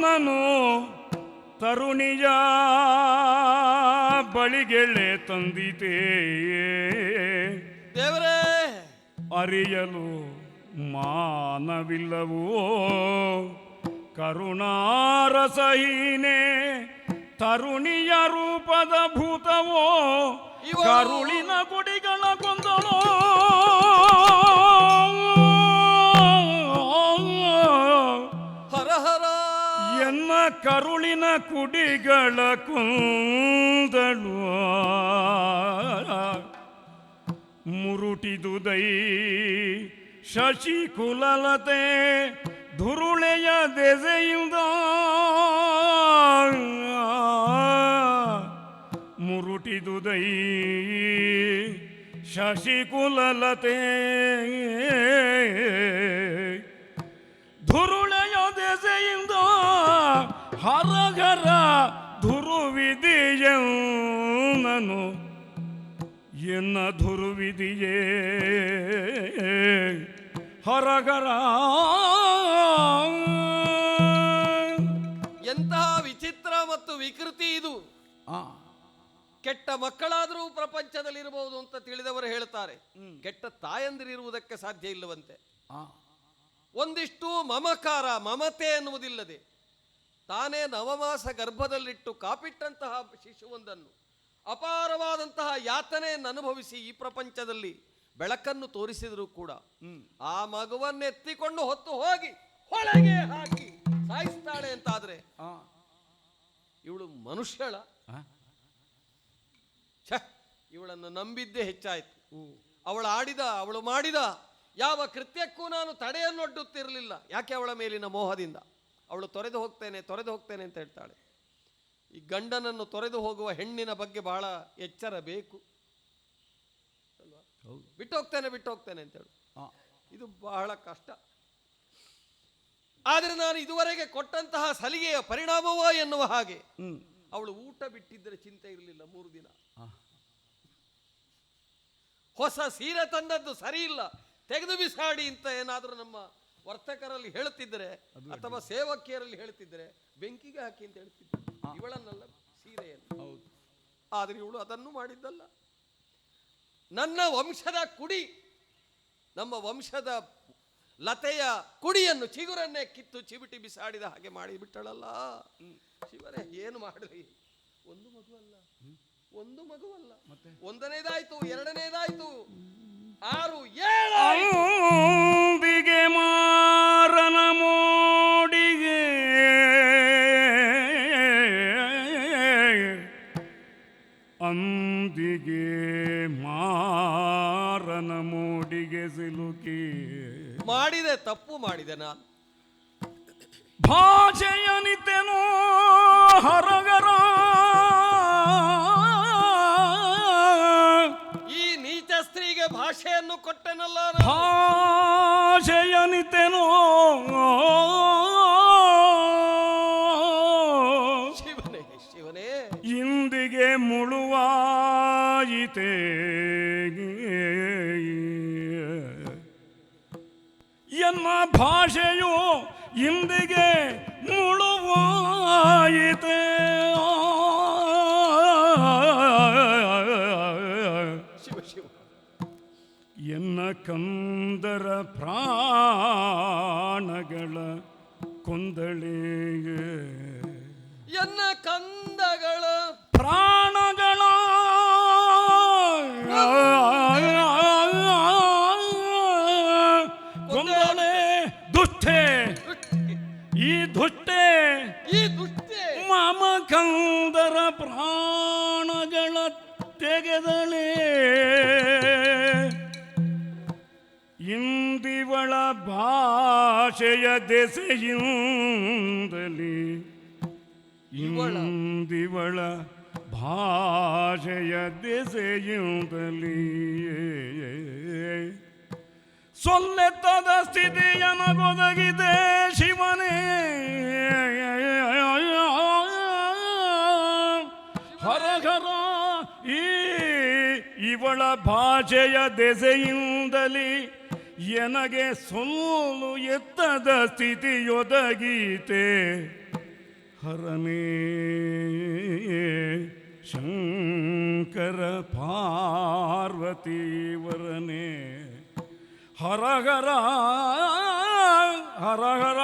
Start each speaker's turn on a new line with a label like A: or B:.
A: ನಾನು ತರುಣಿಯ ಬಳಿಗೆಳೆ ತಂದಿತೇ
B: ದೇವರೇ!
A: ಅರಿಯಲು ಮಾನವಿಲ್ಲವೋ? ಕರುಣಾರಸಹೀನೆ ತರುಣಿಯ ರೂಪದ ಭೂತವೋ? ಕರುಳಿನ ಗುಡಿಗಳ ಗೊಂದಲೋ? ಕರುಳಿನ ಕುಡಿಗಳ ಕುಂದಳು. ಮುರುಟಿದುದೈ ಶಶಿ ಕುಲಲತೆ ಧುರುಳೆಯ ದೆಸೆಯಿಂದ. ಮುರುಟಿದುದೈ ಶಶಿ ಕುಲಲತೆ ದೆಸೆಯಿಂದ ಹರಗರ ಧುರುವಿದಿಯನು ಎನ್ನ ಧುರುವಿದೆಯೇ ಹರಗರ.
B: ಎಂತಹ ವಿಚಿತ್ರ ಮತ್ತು ವಿಕೃತಿ ಇದು.
A: ಆ,
B: ಕೆಟ್ಟ ಮಕ್ಕಳಾದರೂ ಪ್ರಪಂಚದಲ್ಲಿರಬಹುದು ಅಂತ ತಿಳಿದವರು ಹೇಳ್ತಾರೆ ಕೆಟ್ಟ ತಾಯಂದಿರಿರುವುದಕ್ಕೆ ಸಾಧ್ಯ ಇಲ್ಲವಂತೆ. ಒಂದಿಷ್ಟು ಮಮಕಾರ ಮಮತೆ ಎನ್ನುವುದಿಲ್ಲದೆ ತಾನೇ ನವಮಾಸ ಗರ್ಭದಲ್ಲಿಟ್ಟು ಕಾಪಿಟ್ಟಂತಹ ಶಿಶುವೊಂದನ್ನು ಅಪಾರವಾದಂತಹ ಯಾತನೆಯನ್ನು ಅನುಭವಿಸಿ ಈ ಪ್ರಪಂಚದಲ್ಲಿ ಬೆಳಕನ್ನು ತೋರಿಸಿದರೂ ಕೂಡ ಆ ಮಗುವನ್ನೆತ್ತಿಕೊಂಡು ಹೊತ್ತು ಹೋಗಿ ಹೊಳಗೆ ಹಾಕಿ ಸಾಯಿಸ್ತಾಳೆ ಅಂತಾದ್ರೆ ಇವಳು ಮನುಷ್ಯಳ? ಛ ಇವಳನ್ನು ನಂಬಿದ್ದೇ ಹೆಚ್ಚಾಯಿತು. ಅವಳು ಆಡಿದ ಅವಳು ಮಾಡಿದ ಯಾವ ಕೃತ್ಯಕ್ಕೂ ನಾನು ತಡೆಯನ್ನೊಡ್ಡುತ್ತಿರಲಿಲ್ಲ. ಯಾಕೆ ಅವಳ ಮೇಲಿನ ಮೋಹದಿಂದ? ಅವಳು ತೊರೆದು ಹೋಗ್ತೇನೆ ತೊರೆದು ಹೋಗ್ತೇನೆ ಅಂತ ಹೇಳ್ತಾಳೆ. ಈ ಗಂಡನನ್ನು ತೊರೆದು ಹೋಗುವ ಹೆಣ್ಣಿನ ಬಗ್ಗೆ ಬಹಳ ಎಚ್ಚರ ಬೇಕು. ಅಲ್ವಾ? ಬಿಟ್ಟು ಹೋಗ್ತೇನೆ ಬಿಟ್ಟು ಹೋಗ್ತೇನೆ ಅಂತ ಹೇಳು.
A: ಆ,
B: ಇದು ಬಹಳ ಕಷ್ಟ. ಆದರೆ ನಾನು ಇದುವರೆಗೆ ಕೊಟ್ಟಂತಹ ಸಲಿಗೆಯ ಪರಿಣಾಮವೋ ಎನ್ನುವ ಹಾಗೆ ಅವಳು ಊಟ ಬಿಟ್ಟಿದ್ದರೆ ಚಿಂತೆ ಇರಲಿಲ್ಲ ಮೂರು ದಿನ. ಹೊಸ ಸೀರೆ ತಂದದ್ದು ಸರಿ ಇಲ್ಲ. ತೆಗೆದು ಬಿಸಾಡಿ ಅಂತ ಏನಾದರೂ ನಮ್ಮ ವರ್ತಕರಲ್ಲಿ ಹೇಳುತ್ತಿದ್ದರೆ ಅಥವಾ ಸೇವಕಿಯರಲ್ಲಿ ಹೇಳ್ತಿದ್ರೆ ಬೆಂಕಿಗೆ ಹಾಕಿ ಅಂತ ಹೇಳ್ತಿದ್ರು ಇವಳನ್ನಲ್ಲ ಸೀರೆಯನ್ನು.
A: ಹೌದು.
B: ಆದರೆ ಇವಳು ಅದನ್ನು ಮಾಡಿದ್ದಲ್ಲ. ನನ್ನ ವಂಶದ ಕುಡಿ ನಮ್ಮ ವಂಶದ ಲತೆಯ ಕುಡಿಯನ್ನು ಚಿಗುರನ್ನೇ ಕಿತ್ತು ಚಿಬಿಟಿ ಬಿಸಾಡಿದ ಹಾಗೆ ಮಾಡಿಬಿಟ್ಟಳಲ್ಲ ಶಿವನೇ ಶಿವರೇ ಏನು ಮಾಡಲಿ? ಒಂದು ಮಗುವಲ್ಲ ಒಂದು ಮಗುವಲ್ಲ ಒಂದನೇದಾಯ್ತು ಎರಡನೇದಾಯ್ತು. ಆರು ಏಳು. ಮಾಡಿದೆ ತಪ್ಪು ಮಾಡಿದೆ ನಾನು.
A: ಭಾಷೆಯನಿತೆನೋ ಹರಗರ.
B: ಈ ನೀಚ ಸ್ತ್ರೀಗೆ ಭಾಷೆಯನ್ನು ಕೊಟ್ಟೆನಲ್ಲ.
A: ಭಾಷೆಯನಿತೆನೋ
B: ಶಿವನೇ ಶಿವನೇ.
A: ಇಂದಿಗೆ ಮುಳುವಾಯಿತೆ. ಎನ್ನ ಭಾಷೆಯು ಇಂದಿಗೆ ಮುಳುವಾಯಿತೆ?
B: ಶಿವ ಶಿವ.
A: ಎನ್ನ ಕಂದರ ಪ್ರಾಣಗಳ ಕೊಂದಳೆ
B: ಎನ್ನ ಕಂದಗಳ
A: ಪ್ರಾಣಗಳ ದುಷ್ಟೆ ಈ ದುಷ್ಟೆ
B: ಈ ದುಷ್ಟೆ.
A: ಮಮ ಕಂದರ ಪ್ರಾಣಗಳ ತೆಗೆದಳೆ. ಇಂದಿವಳ ಭಾಷೆಯ ದೆಸೆಯಿಂದಲೇ
B: ಇವಳ?
A: ಇಂದಿವಳ ಭಾಷೆಯ ದೆಸೆಯಿಂದಲೇ. ಸೊಲ್ಲೆತ್ತದ ಸ್ಥಿತಿಯನಗೊದಗಿದೆ ಶಿವನೇ. ಹೊರಗರ ಈ ಇವಳ ಭಾಷೆಯ ದೆಸೆಯಿಂದಲೇ ಎನಗೆ ಸೋಲು ಎತ್ತದ ಸ್ಥಿತಿಯೊದಗೀತೆ. ಹರನೇ ಶಂಕರ ಪಾರ್ವತಿ ವರನೇ ಹರಹರ ಹರಹರ